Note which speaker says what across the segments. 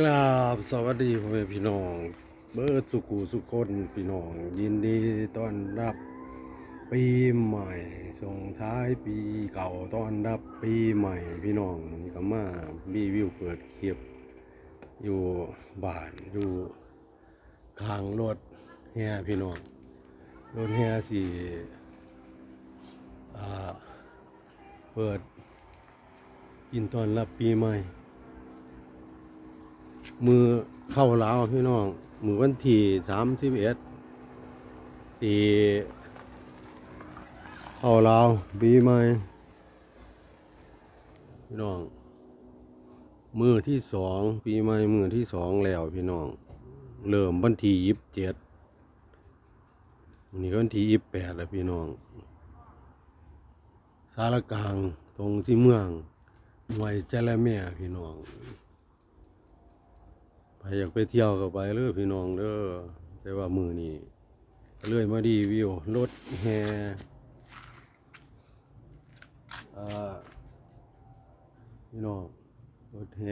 Speaker 1: กราบสวัสดีพ่อแม่พี่น้อง เบิร์ดสุกูสุคนพี่น้อง ยินดีต้อนรับปีใหม่ส่งท้ายปีเก่าต้อนรับปีใหม่พี่น้องมันก็มารีวิวเปิดคลิปอยู่บ้านอยู่ข้างรถแฮพี่น้องรถแฮสี่อ่าเปิดยินต้อนรับปีใหม่ มือเข้าลาวพี่น้อง มือวันที่สามสิบเอ็ดสี่เข้าลาวปีใหม่พี่น้อง มือที่สองปีใหม่มือที่สองแล้วพี่น้อง เริ่มวันที่ยี่สิบเจ็ดวันนี้ก็วันที่ยี่สิบแปดแล้วพี่น้อง สารกลางตรงที่เมืองหน่วยเจรแม่พี่น้อง อยากไปเที่ยวก็ไปเลยพี่น้องเด้อแต่ว่ามือนี้ก็เลยมาดีวิวรถแฮอ่าพี่น้องรถแฮ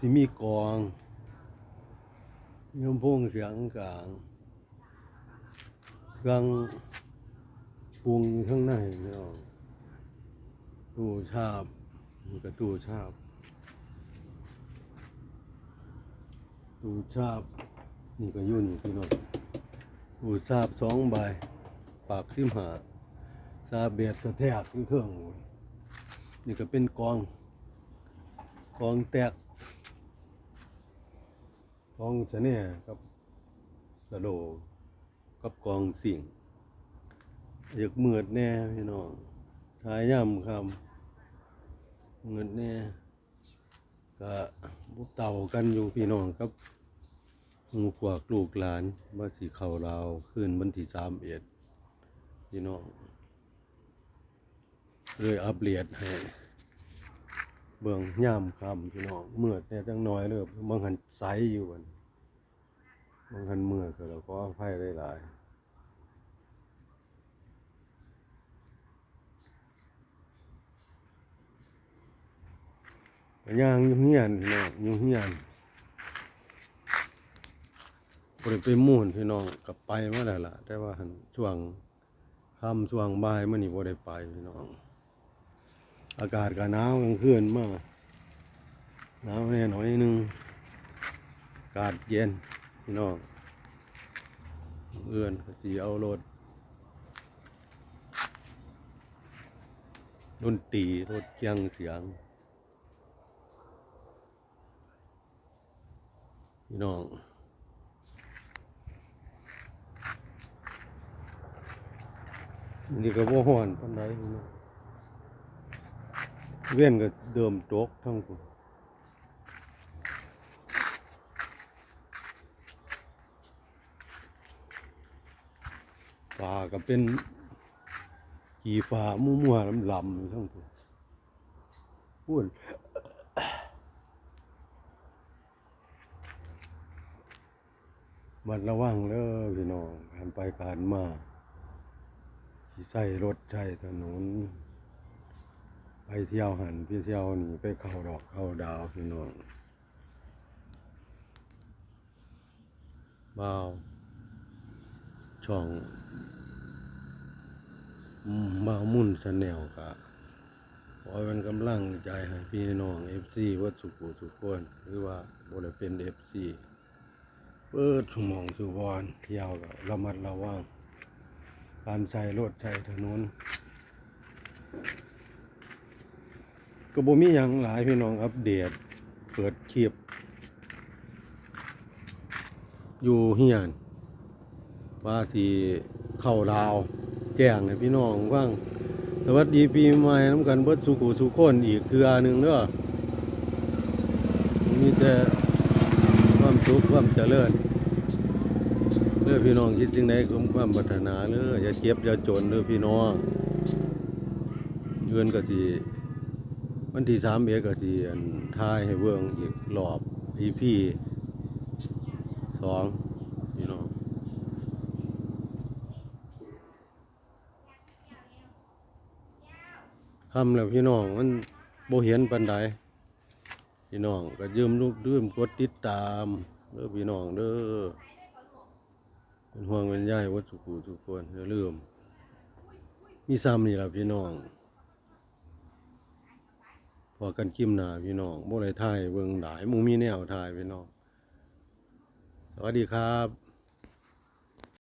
Speaker 1: สิมีกองมีลำโพงเสียงกลางเครื่องปรุงข้างในพี่น้องตู้ชาบมีกระตู้ชาบ ตูชาบ นี่ก็ยุ่นพี่น้องตูชาบสองใบ ปากซิมหาซาเบียดกระแทกที่เครื่องนี่ก็เป็นกอง กองแตก กองเสน่ห์กับสะโดกับกองสิ่งอยากเมือดแน่พี่น้องทายย่ำคำเมือดแน่ ก็บุกเต่ากันอยู่พี่น้องครับหมูพวกลูกหลานว่าสิเข้าลาขึ้นวันที่สามเอ็ดพี่น้องเลยอัปเดตให้เบื้องย่ามคำพี่น้องเมื่อแต่จังน้อยเลยบางหันใสอยู่กันบางหันเมื่อก็เราก็อภัยได้หลาย ย่างยุ่งเฮียนพี่น้องยุ่งเฮียนบริไปมุ่นพี่น้องกลับไปเมื่อไหร่ล่ะแต่ว่าช่วงค่ำช่วงบ่ายมื่อนี้บ่ได้ไปพี่น้อง อากาศก็หนาวกลางคืนมากหนาวแน่หน่อยนึงอากาศเย็นพี่น้องเอื้อนสีเอารถดนตรีรถเคียงเสียง พี่น้องนี่ก็บ่ฮ้อนปานใดพี่น้องเว้นก็เดิมตกทั้งพุ่นฟ้าก็เป็นกี่ฟ้ามั่วๆลำๆทั้งพุ่นพูน มันระวังเด้อพี่น้องการไปการมาที่ใส่รถใช้ถนน ไปเที่ยวหันพี่เที่ยวนี่ไปเข้าดอกเข้าดาวพี่น้องบ่าวช่องมบ่าวมุ่นชาแนลกะขอเป็นกำลังใจให้พี่น้องเอฟซีวัดสุขุสุขคนหรือว่าบ่ได้เป็นเอฟซี เปิดสมองสุวรรณเที่ยวก็ระมัดระวังการใช้รถใช้ถนนก็บ่มีหยังหลายพี่น้องอัปเดต เปิดคลิปอยู่เฮียนว่าสิเข้าดาว แจ้งให้พี่น้องว่างสวัสดีปีใหม่น้ำกันเบิดสุขุสุขคนอีกเทือหนึ่งเด้อมีแต่ความสุขความเจริญ เด้อพี่น้องคิดจึงไดก็ความปรารถนาเด้ออย่าเจ็บอย่าจนเด้อพี่น้องเงินก็สิวันที่สามเอ็ดก็สิอันทายให้เบิ่งอีกรอบ EP สองพี่น้องคำแล้วพี่น้องมันโบเห็นปันใดพี่น้องก็ยืมลูกดื่มกดติดตามเด้อพี่น้องเด้อ เป็นห่วงเป็นใยวัดสุขุทุกคนอย่าลืม มีซ้ำนี่ล่ะพี่น้อง พอกันกิมหนาพี่น้องบ่ได้ถ่ายเบิ่งหลายมึงมีแนวถ่ายพี่น้อง สวัสดีครับ